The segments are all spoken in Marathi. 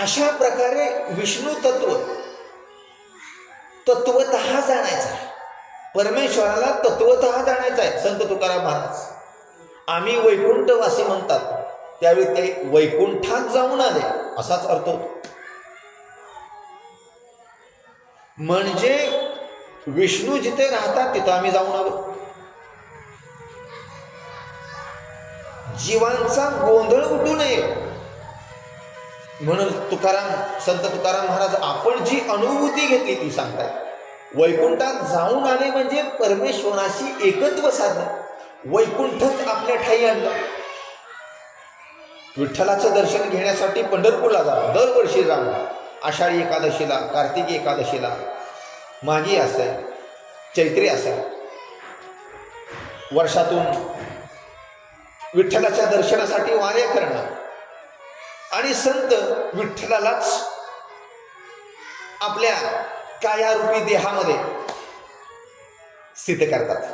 अशा प्रकारे विष्णू तत्व तत्वत जाणायचा. परमेश्वराला तत्वत जाणायचा आहे संत तुकाराम महाराज. आम्ही वैकुंठवासी म्हणतात त्यावेळी ते वैकुंठात जाऊन आले असाच अर्थ होतो. म्हणजे विष्णू जिथे राहतात तिथं आम्ही जाऊन आलो. जीवांचा गोंधळ उठू नये. म्हणून तुकाराम संत तुकाराम महाराज आपण जी अनुभूती घेतली ती सांगताय वैकुंठात जाऊन आले म्हणजे परमेश्वराशी एकत्व साधलं वैकुंठच आपल्या ठाई आणलं. विठ्ठलाचं दर्शन घेण्यासाठी पंढरपूरला जा दरवर्षी जाऊ आषाढी एकादशीला कार्तिकी एकादशीला. मागी असेल चैत्री असेल वर्षातून विठ्ठलाच्या दर्शनासाठी वारे करणं. आणि संत विठ्ठलालाच आपल्या कायारूपी देहामध्ये स्थित करतात.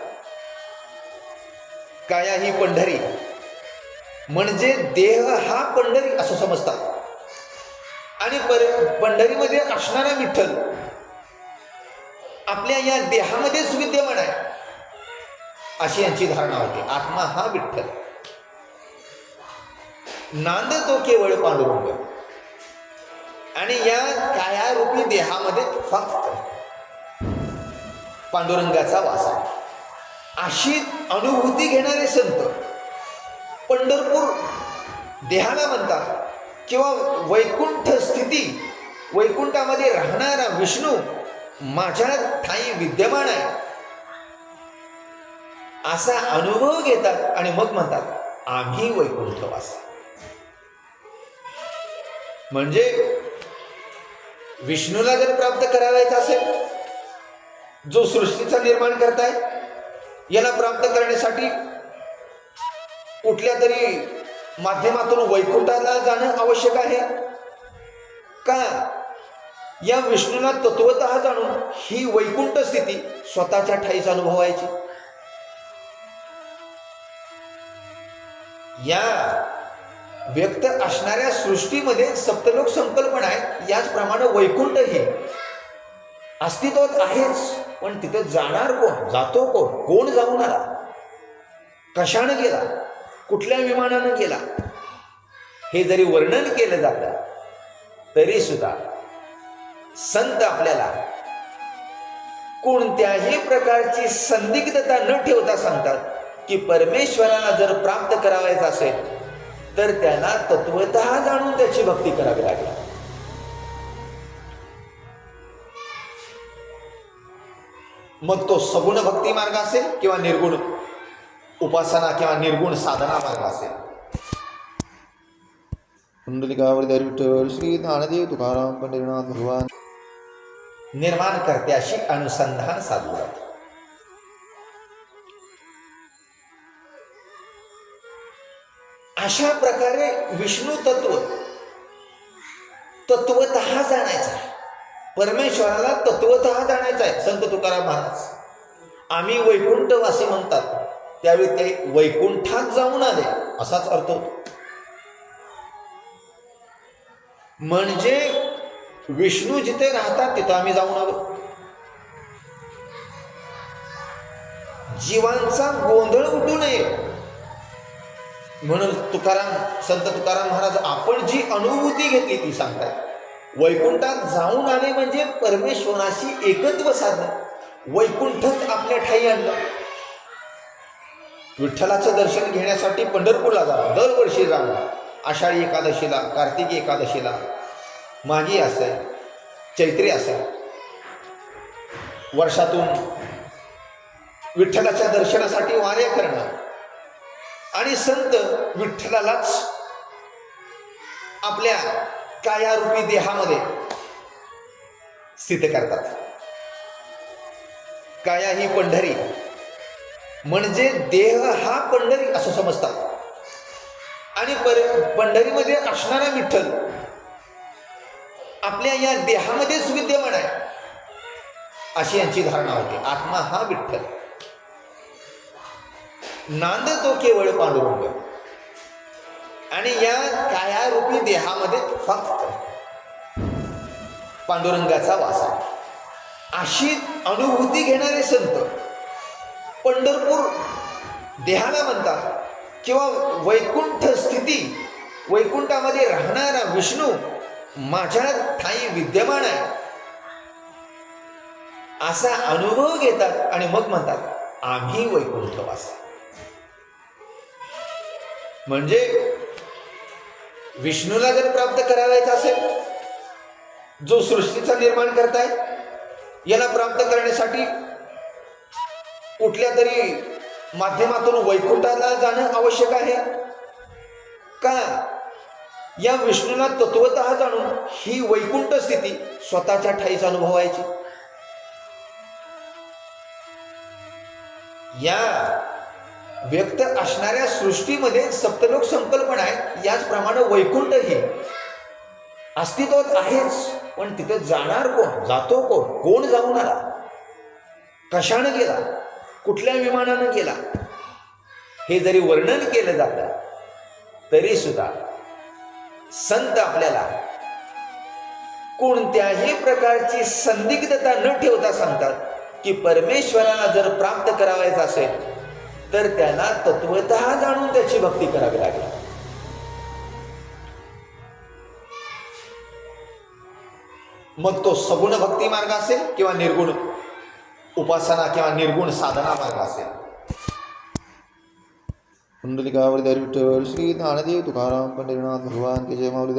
काया ही पंढरी. म्हणजे देह हा पंढरी असं समजतात. आणि पर पंढरीमध्ये असणारा विठ्ठल आपल्या या देहामध्येच विद्यमान आहे अशी यांची धारणा होती. आत्मा हा विठ्ठल. नांद तो केवळ पांडुरंग. आणि या कायारूपी देहामध्ये फक्त पांडुरंगाचा वास आहे. अशी अनुभूती घेणारे संत पंढरपूर देहाला म्हणतात किंवा वैकुंठ स्थिती वैकुंठामध्ये राहणारा विष्णू माझ्या ठाई विद्यमान आहे. असा अनुभव घेतात आणि मग म्हणतात आम्ही वैकुंठवास. म्हणजे विष्णूला जर प्राप्त करावायचं असेल जो सृष्टीचा निर्माण करताय याला प्राप्त करण्यासाठी कुठल्या तरी माध्यमातून वैकुंठाला जाणं आवश्यक आहे? का? या विष्णूला तत्वत जाणून ही वैकुंठ स्थिती स्वतःच्या ठाईच अनुभवायची. या व्यक्त असणाऱ्या सृष्टीमध्ये सप्तलोक संकल्पना आहे याचप्रमाणे वैकुंठ हे अस्तित्वात आहेच पण तिथे जाणार कोण? जातो कोण? कोण जाऊन आला? कशानं गेला? कुठल्या विमानानं गेला? हे जरी वर्णन केलं जातं तरी सुद्धा संत आपल्याला कोणत्याही प्रकारची संदिग्धता न ठेवता सांगतात की परमेश्वराला जर प्राप्त करावायचं असेल तर त्याला तत्वत जाणून त्याची भक्ती करावी लागेल. मग तो सगुण भक्ती मार्ग असेल किंवा निर्गुण उपासना किंवा निर्गुण साधना मार्ग असेल? कुंडलिकावरती विठ्ठल श्री ज्ञानदेव तुकाराम पंढरीनाथ भगवान. निर्माण करत्याशी अनुसंधान साधलं अशा प्रकारे विष्णू तत्व तत्वत जाणायचा. परमेश्वराला तत्वत जाणायचा आहे संत तुकाराम महाराज. आम्ही वैकुंठवासी म्हणतात त्यावेळी ते वैकुंठात जाऊन आले असाच अर्थ होतो. म्हणजे विष्णू जिथे राहतात तिथं आम्ही जाऊन आलो. जीवांचा गोंधळ उठू नये. म्हणून तुकाराम संत तुकाराम महाराज आपण जी अनुभूती घेतली ती सांगताय. वैकुंठात जाऊन आले म्हणजे परमेश्वराशी एकत्व साधणं वैकुंठच आपल्या ठाई आणलं. विठ्ठलाचं दर्शन घेण्यासाठी पंढरपूरला जा दरवर्षी जाऊ आषाढी एकादशीला कार्तिकी एकादशीला. मागी असेल चैत्री असेल वर्षातून विठ्ठलाच्या दर्शनासाठी वारे करणं. आणि संत विठ्ठलालाच आपल्या कायारूपी देहामध्ये स्थित करतात. काया ही पंढरी. म्हणजे देह हा पंढरी असं समजतात. आणि पर पंढरीमध्ये असणारा विठ्ठल आपल्या या देहामध्येच विद्यमान आहे अशी यांची धारणा होती. आत्मा हा विठ्ठल. नांद तो केवळ पांडुरंग. आणि या कायारूपी देहामध्ये फक्त पांडुरंगाचा वास आहे. अशी अनुभूती घेणारे संत पंढरपूर देहाला म्हणतात किंवा वैकुंठ स्थिती वैकुंठामध्ये राहणारा विष्णू माझ्या ठाई विद्यमान आहे. असा अनुभव घेतात आणि मग म्हणतात आम्ही वैकुंठवास. म्हणजे विष्णूला जर प्राप्त करावायचं असेल जो सृष्टीचा निर्माण करताय याला प्राप्त करण्यासाठी कुठल्या तरी माध्यमातून वैकुंठाला जाणं आवश्यक आहे? का? या विष्णूला तत्वत जाणून ही वैकुंठ स्थिती स्वतःच्या ठाईच अनुभवायची. या व्यक्त असणाऱ्या सृष्टीमध्ये सप्तलोक संकल्पना आहे याचप्रमाणे वैकुंठ ही अस्तित्वात आहेच पण तिथे जाणार कोण? जातो कोण? कोण जाऊन आला कशानं गेला? कुठल्या विमानानं गेला? हे जरी वर्णन केलं जातं तरी सुद्धा संत आपल्याला कोणत्याही प्रकारची संदिग्धता न ठेवता सांगतात की परमेश्वराला जर प्राप्त करावायचं असेल तर त्याला तत्वत जाणून त्याची भक्ती करावी लागेल. मग तो सगुण भक्ती मार्ग असेल किंवा निर्गुण उपासना किंवा निर्गुण साधना मार्ग असेल? कुंडलिकावरती हरी विठ्ठल श्री ज्ञानदेव तुकाराम पंढरीनाथ भगवान की जय माऊली